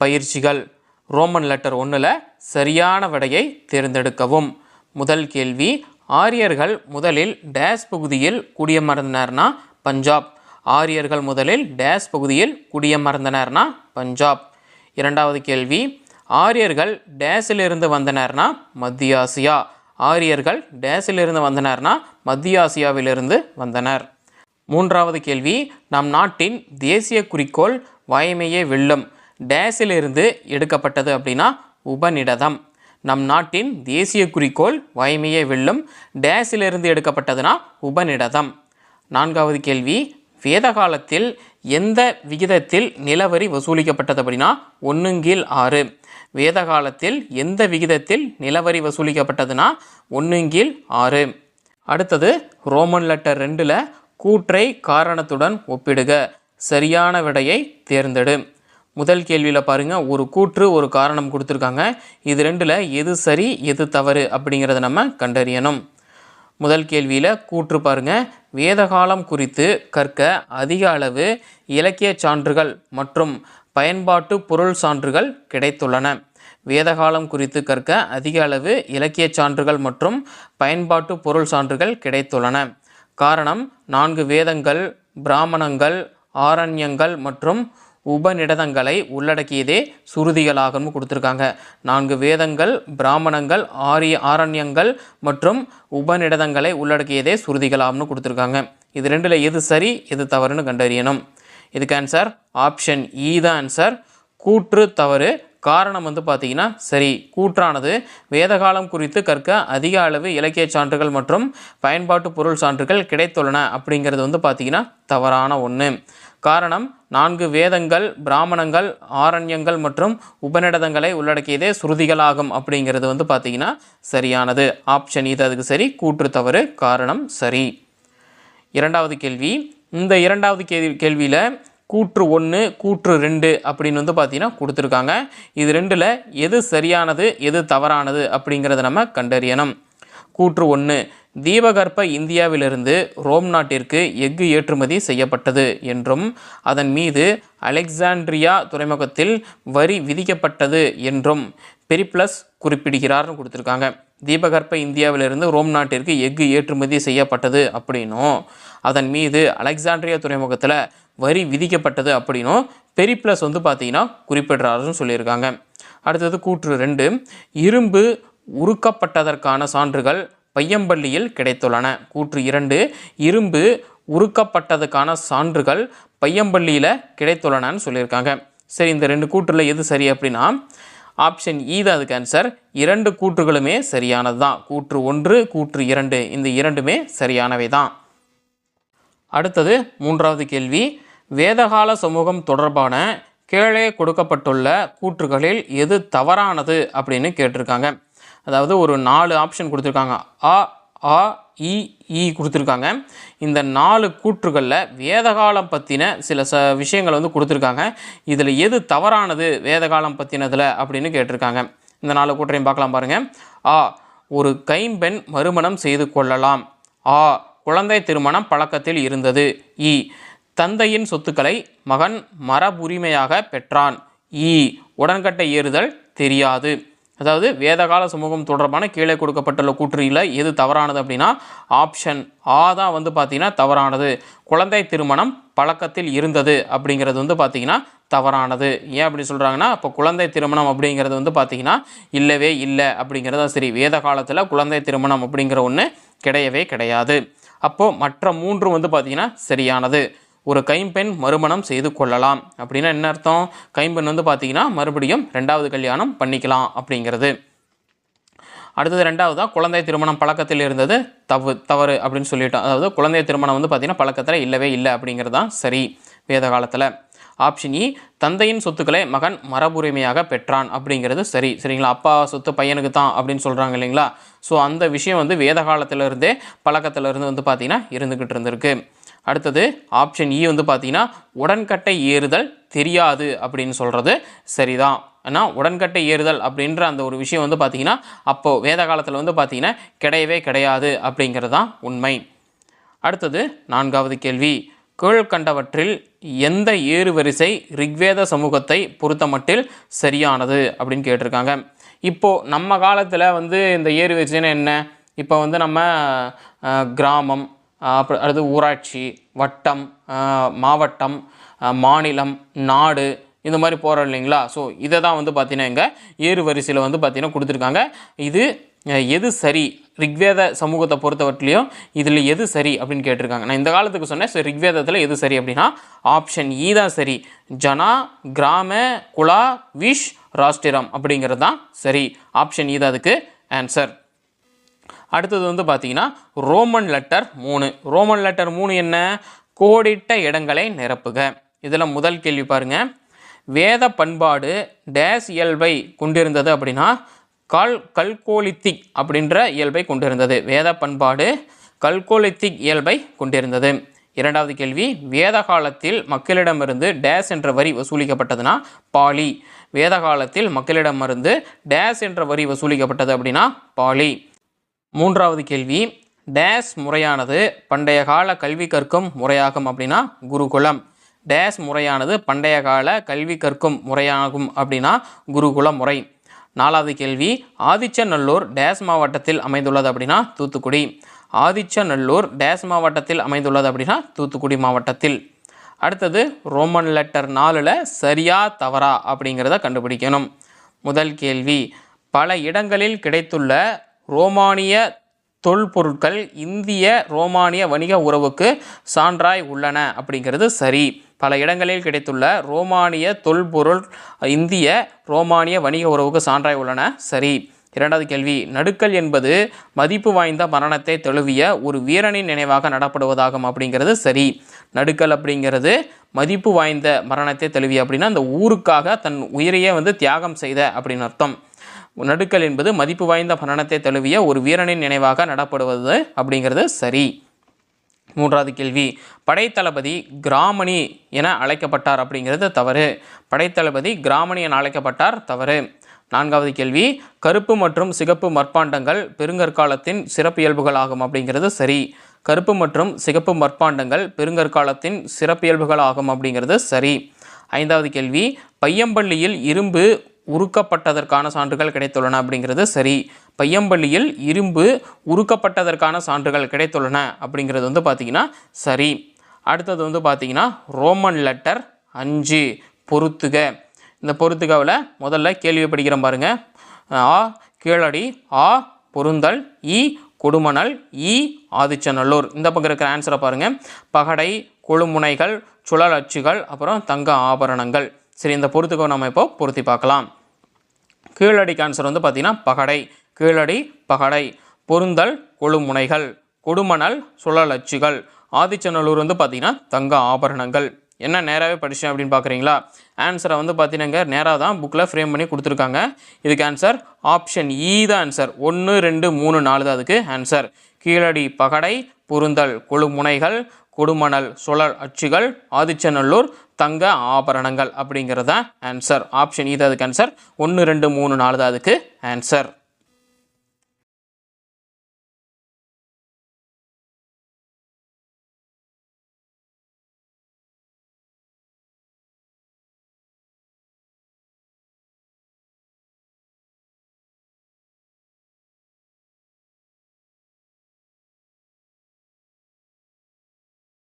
பயிற்சிகள். Roman letter ஒன்றில் சரியான விடையை தேர்ந்தெடுக்கவும். முதல் கேள்வி ஆரியர்கள் முதலில் டேஸ் பகுதியில் குடியமர்ந்தனர்னா பஞ்சாப்? ஆரியர்கள் முதலில் டேஸ் பகுதியில் குடியமர்ந்தனர்னா பஞ்சாப்? இரண்டாவது கேள்வி ஆரியர்கள் டேஸிலிருந்து வந்தனர்னா மத்திய ஆசியா? ஆரியர்கள் டேஸிலிருந்து வந்தனர்னா மத்திய ஆசியாவிலிருந்து வந்தனர். மூன்றாவது கேள்வி நம் நாட்டின் தேசிய குறிக்கோள் வாய்மையே வெல்லும். டேஸிலிருந்து எடுக்கப்பட்டது அப்படின்னா உபநிடதம். நம் நாட்டின் தேசிய குறிக்கோள் வாய்மையே வெல்லும் டேஸிலிருந்து எடுக்கப்பட்டதுன்னா உபநிடதம். நான்காவது கேள்வி வேத காலத்தில் எந்த விகிதத்தில் நிலவரி வசூலிக்கப்பட்டது அப்படின்னா ஒன்றுங்கீழ் ஆறு. வேத காலத்தில் எந்த விகிதத்தில் நிலவரி வசூலிக்கப்பட்டதுன்னா ஒன்றுங்கீழ் ஆறு. அடுத்தது ரோமன் லெட்டர் ரெண்டில் கூற்றை காரணத்துடன் ஒப்பிடுக. சரியான விடையை தேர்ந்தெடு. முதல் கேள்வியில் பாருங்கள் ஒரு கூற்று ஒரு காரணம் கொடுத்துருக்காங்க. இது ரெண்டில் எது சரி எது தவறு அப்படிங்கிறத நம்ம கண்டறியணும். முதல் கேள்வியில் கூற்று பாருங்க. வேதகாலம் குறித்து கற்க அதிக அளவு இலக்கிய சான்றுகள் மற்றும் பயன்பாட்டு பொருள் சான்றுகள் கிடைத்துள்ளன. வேதகாலம் குறித்து கற்க அதிக அளவு இலக்கிய சான்றுகள் மற்றும் பயன்பாட்டு பொருள் சான்றுகள் கிடைத்துள்ளன. காரணம் நான்கு வேதங்கள் பிராமணங்கள் ஆரண்யங்கள் மற்றும் உபநிடதங்களை உள்ளடக்கியதே சுருதிகளாகவும் கொடுத்துருக்காங்க. நான்கு வேதங்கள் பிராமணங்கள் ஆரிய ஆரண்யங்கள் மற்றும் உபநிடதங்களை உள்ளடக்கியதே சுருதிகளாகனு கொடுத்துருக்காங்க. இது ரெண்டில் எது சரி எது தவறுன்னு கண்டறியணும். இதுக்கு ஆன்சர் ஆப்ஷன் இ தான் ஆன்சர் கூற்று தவறு காரணம் வந்து பார்த்தீங்கன்னா சரி கூற்றானது வேதகாலம் குறித்து கற்க அதிக அளவு இலக்கிய சான்றுகள் மற்றும் பயன்பாட்டு பொருள் சான்றுகள் கிடைத்துள்ளன அப்படிங்கிறது வந்து பார்த்தீங்கன்னா தவறான ஒன்று காரணம் நான்கு வேதங்கள் பிராமணங்கள் ஆரண்யங்கள் மற்றும் உபநிடதங்களை உள்ளடக்கியதே ஸ்ருதிகளாகும் அப்படிங்கிறது வந்து பார்த்தீங்கன்னா சரியானது. ஆப்ஷன் இது அதுக்கு சரி கூற்று தவறு காரணம் சரி. இரண்டாவது கேள்வி. இந்த இரண்டாவது கேள்வி கேள்வியில் கூற்று ஒன்று கூற்று ரெண்டு அப்படின்னு வந்து பார்த்தீங்கன்னா கொடுத்துருக்காங்க. இது ரெண்டில் எது சரியானது எது தவறானது அப்படிங்கிறத நம்ம கண்டறியணும். கூற்று ஒன்று தீபகற்ப இந்தியாவிலிருந்து ரோம் நாட்டிற்கு எஃகு ஏற்றுமதி செய்யப்பட்டது என்றும் அதன் மீது அலெக்சாண்ட்ரியா துறைமுகத்தில் வரி விதிக்கப்பட்டது என்றும் பெரிப்ளஸ் குறிப்பிடுகிறார்னு கொடுத்துருக்காங்க. தீபகற்ப இந்தியாவிலிருந்து ரோம் நாட்டிற்கு எஃகு ஏற்றுமதி செய்யப்பட்டது அப்படின்னும் அதன் மீது அலெக்சாண்ட்ரியா துறைமுகத்தில் வரி விதிக்கப்பட்டது அப்படின்னும் பெரிப்ளஸ் வந்து பார்த்தீங்கன்னா குறிப்பிடுறாருன்னு சொல்லியிருக்காங்க. அடுத்தது கூற்று ரெண்டு இரும்பு உருக்கப்பட்டதற்கான சான்றுகள் பையம்பள்ளியில் கிடைத்துள்ளன. கூற்று இரண்டு இரும்பு உருக்கப்பட்டதுக்கான சான்றுகள் பையம்பள்ளியில் கிடைத்துள்ளனன்னு சொல்லியிருக்காங்க. சரி இந்த ரெண்டு கூற்றில் எது சரி அப்படின்னா ஆப்ஷன் இ தான் அதுக்கு ஆன்சர் இரண்டு கூற்றுகளுமே சரியானது தான் கூற்று ஒன்று கூற்று இரண்டு இந்த இரண்டுமே சரியானவை தான் அடுத்தது மூன்றாவது கேள்வி. வேதகால சமூகம் தொடர்பான கீழே கொடுக்கப்பட்டுள்ள கூற்றுகளில் எது தவறானது அப்படின்னு கேட்டிருக்காங்க. அதாவது ஒரு நாலு ஆப்ஷன் கொடுத்துருக்காங்க. அ ஆ இ கொடுத்துருக்காங்க. இந்த நாலு கூற்றுகளில் வேதகாலம் பற்றின சில ச விஷயங்கள் வந்து கொடுத்துருக்காங்க. இதில் எது தவறானது வேதகாலம் பற்றினதில் அப்படின்னு கேட்டிருக்காங்க. இந்த நாலு கூற்றையும் பார்க்கலாம் பாருங்கள் ஆ ஒரு கைம்பெண் மறுமணம் செய்து கொள்ளலாம். ஆ குழந்தை திருமணம் பழக்கத்தில் இருந்தது. இ. தந்தையின் சொத்துக்களை மகன் மரபுரிமையாக பெற்றான். இ. உடன்கட்டை ஏறுதல் தெரியாது. அதாவது வேதகால சமூகம் தொடர்பான கீழே கொடுக்கப்பட்டுள்ள கூற்றுகளில் எது தவறானது அப்படின்னா ஆப்ஷன் ஆ தான் வந்து பார்த்தீங்கன்னா தவறானது. குழந்தை திருமணம் பழக்கத்தில் இருந்தது அப்படிங்கிறது வந்து பார்த்தீங்கன்னா தவறானது. ஏன் அப்படி சொல்கிறாங்கன்னா இப்போ குழந்தை திருமணம் அப்படிங்கிறது வந்து பார்த்திங்கன்னா இல்லவே இல்லை அப்படிங்கிறது தான் சரி. வேத காலத்தில் குழந்தை திருமணம் அப்படிங்கிற ஒன்று கிடையவே கிடையாது. அப்போது மற்ற மூன்று வந்து பார்த்திங்கன்னா சரியானது. ஒரு கைம்பெண் மறுமணம் செய்து கொள்ளலாம். அப்படின்னா என்ன அர்த்தம்? கைம்பெண் வந்து பார்த்தீங்கன்னா மறுபடியும் ரெண்டாவது கல்யாணம் பண்ணிக்கலாம் அப்படிங்கிறது. அடுத்தது ரெண்டாவதாக குழந்தை திருமணம் பழக்கத்தில் இருந்தது தவறு தவறு அப்படின்னு சொல்லிட்டோம். அதாவது குழந்தை திருமணம் வந்து பார்த்தீங்கன்னா பழக்கத்தில் இல்லவே இல்லை அப்படிங்கிறது தான் சரி வேத காலத்தில். ஆப்ஷன் இ தந்தையின் சொத்துக்களை மகன் மரபுரிமையாக பெற்றான் அப்படிங்கிறது சரி. சரிங்களா? அப்பா சொத்து பையனுக்கு தான் அப்படின்னு சொல்கிறாங்க இல்லைங்களா? ஸோ அந்த விஷயம் வந்து வேத காலத்திலிருந்தே பழக்கத்திலிருந்து வந்து பார்த்தீங்கன்னா இருந்துக்கிட்டு இருந்திருக்கு. அடுத்தது ஆப்ஷன் இ வந்து பார்த்தீங்கன்னா உடன்கட்டை ஏறுதல் தெரியாது அப்படின்னு சொல்கிறது சரிதான். ஏன்னா உடன்கட்டை ஏறுதல் அப்படின்ற அந்த ஒரு விஷயம் வந்து பார்த்திங்கன்னா அப்போது வேத காலத்தில் வந்து பார்த்தீங்கன்னா கிடையவே கிடையாது அப்படிங்கிறது தான் உண்மை. அடுத்தது நான்காவது கேள்வி. கீழ்கண்டவற்றில் எந்த ஏறு வரிசை ரிக்வேத சமூகத்தை பொறுத்தமட்டில் சரியானது அப்படின்னு கேட்டிருக்காங்க. இப்போது நம்ம காலத்தில் வந்து இந்த ஏறுவரிசைன்னா என்ன? இப்போ வந்து நம்ம கிராமம் அப்புறம் அடுத்து ஊராட்சி வட்டம் மாவட்டம் மாநிலம் நாடு இந்த மாதிரி போகிறோம் இல்லைங்களா? ஸோ இதை தான் வந்து பார்த்தீங்கன்னா இங்கே ஏறு வரிசையில் வந்து பார்த்திங்கன்னா கொடுத்துருக்காங்க. இது எது சரி ரிக்வேத சமூகத்தை பொறுத்தவற்றிலையும் இதில் எது சரி அப்படின்னு கேட்டிருக்காங்க. நான் இந்த காலத்துக்கு சொன்னேன் சரி, ரிக்வேதத்தில் எது சரி அப்படின்னா ஆப்ஷன் இ e தான் சரி. ஜனா கிராம குலா விஷ் ராஷ்டிரம் அப்படிங்கிறது தான் சரி. ஆப்ஷன் இ e தான் அதுக்கு ஆன்சர் அடுத்தது வந்து பார்த்தீங்கன்னா ரோமன் லெட்டர் மூணு. ரோமன் லெட்டர் மூணு என்ன? கோடிட்ட இடங்களை நிரப்புக. இதில் முதல் கேள்வி பாருங்கள் வேத பண்பாடு டேஸ் இயல்பை கொண்டிருந்தது அப்படின்னா கால் கல்கோலித்திக் அப்படின்ற இயல்பை கொண்டிருந்தது. வேத பண்பாடு கல்கோலித்திக் இயல்பை கொண்டிருந்தது. இரண்டாவது கேள்வி வேத காலத்தில் மக்களிடமிருந்து டேஸ் என்ற வரி வசூலிக்கப்பட்டதுன்னா பாலி. வேத காலத்தில் மக்களிடமிருந்து டேஸ் என்ற வரி வசூலிக்கப்பட்டது அப்படின்னா பாலி. மூன்றாவது கேள்வி டேஸ் முறையானது பண்டைய கால கல்வி கற்கும் முறையாகும் அப்படின்னா குருகுலம். டேஸ் முறையானது பண்டைய கால கல்வி கற்கும் முறையாகும் அப்படின்னா குருகுல முறை. நாலாவது கேள்வி ஆதிச்சநல்லூர் டேஸ் மாவட்டத்தில் அமைந்துள்ளது அப்படின்னா தூத்துக்குடி. ஆதிச்சநல்லூர் டேஸ் மாவட்டத்தில் அமைந்துள்ளது அப்படின்னா தூத்துக்குடி மாவட்டத்தில். அடுத்தது ரோமன் லெட்டர் நாலில் சரியா தவறா அப்படிங்கிறத கண்டுபிடிக்கணும். முதல் கேள்வி பல இடங்களில் கிடைத்துள்ள ரோமானிய தொல்பொருட்கள் இந்திய ரோமானிய வணிக உறவுக்கு சான்றாய் உள்ளன அப்படிங்கிறது சரி. பல இடங்களில் கிடைத்துள்ள ரோமானிய தொல்பொருள் இந்திய ரோமானிய வணிக உறவுக்கு சான்றாய் உள்ளன சரி. இரண்டாவது கேள்வி நடுக்கல் என்பது மதிப்பு வாய்ந்த மரணத்தை தழுவிய ஒரு வீரனின் நினைவாக நடப்படுவதாகும் அப்படிங்கிறது சரி. நடுக்கல் அப்படிங்கிறது மதிப்பு வாய்ந்த மரணத்தை தழுவிய அப்படின்னா அந்த ஊருக்காக தன் உயிரையே வந்து தியாகம் செய்த அப்படின்னு அர்த்தம். நடுக்கல் என்பது மதிப்பு வாய்ந்த மரணத்தை தழுவிய ஒரு வீரனின் நினைவாக நடப்படுவது அப்படிங்கிறது சரி. மூன்றாவது கேள்வி படைத்தளபதி கிராமணி என அழைக்கப்பட்டார் அப்படிங்கிறது தவறு. படைத்தளபதி கிராமணி என அழைக்கப்பட்டார் தவறு. நான்காவது கேள்வி கருப்பு மற்றும் சிகப்பு மற்பாண்டங்கள் பெருங்கற்காலத்தின் சிறப்பியல்புகள் ஆகும் அப்படிங்கிறது சரி. கருப்பு மற்றும் சிகப்பு மற்பாண்டங்கள் பெருங்கற்காலத்தின் சிறப்பியல்புகள் ஆகும் அப்படிங்கிறது சரி. ஐந்தாவது கேள்வி பையம்பள்ளியில் இரும்பு உருக்கப்பட்டதற்கான சான்றுகள் கிடைத்துள்ளன அப்படிங்கிறது சரி. பையம்பள்ளியில் இரும்பு உருக்கப்பட்டதற்கான சான்றுகள் கிடைத்துள்ளன அப்படிங்கிறது வந்து பார்த்திங்கன்னா சரி. அடுத்தது வந்து பார்த்திங்கன்னா ரோமன் லெட்டர் அஞ்சு பொருத்துக இந்த பொருத்துகாவில் முதல்ல கேள்வி பாருங்கள் பாருங்க. ஆ கீழடி ஆ பொருந்தல் இ கொடுமணல் இ ஆதிச்சநல்லூர். இந்த பக்கம் இருக்கிற ஆன்சரை பாருங்கள் பகடை கொழுமுனைகள் சுழல் அச்சுகள் அப்புறம் தங்க ஆபரணங்கள். சரி இந்த பொறுத்துக்கோ நம்ம இப்போ பொருத்தி பார்க்கலாம். கீழடிக்கு ஆன்சர் வந்து பார்த்திங்கன்னா பகடை. கீழடி பகடை. பொருந்தல் கொழுமுனைகள். கொடுமணல் சுழலச்சுகள். ஆதிச்சநல்லூர் வந்து பார்த்தீங்கன்னா தங்க ஆபரணங்கள். என்ன நேராகவே படித்தேன் அப்படின்னு பார்க்குறீங்களா? ஆன்சரை வந்து பார்த்தீங்கன்னா நேராக தான் புக்கில் ஃப்ரேம் பண்ணி கொடுத்துருக்காங்க. இதுக்கு ஆன்சர் ஆப்ஷன் இ தான் ஆன்சர் ஒன்று ரெண்டு மூணு நாலு தான் அதுக்கு ஆன்சர் கீழடி பகடை புருந்தல் கொழுமுனைகள் கொடுமணல் சுழல் அச்சுகள் ஆதிச்சநல்லூர் தங்க ஆபரணங்கள் அப்படிங்கிறது தான் ஆன்சர் ஆப்ஷன் இது அதுக்கு ஆன்சர் ஒன்று ரெண்டு மூணு நாலு தான் அதுக்கு ஆன்சர்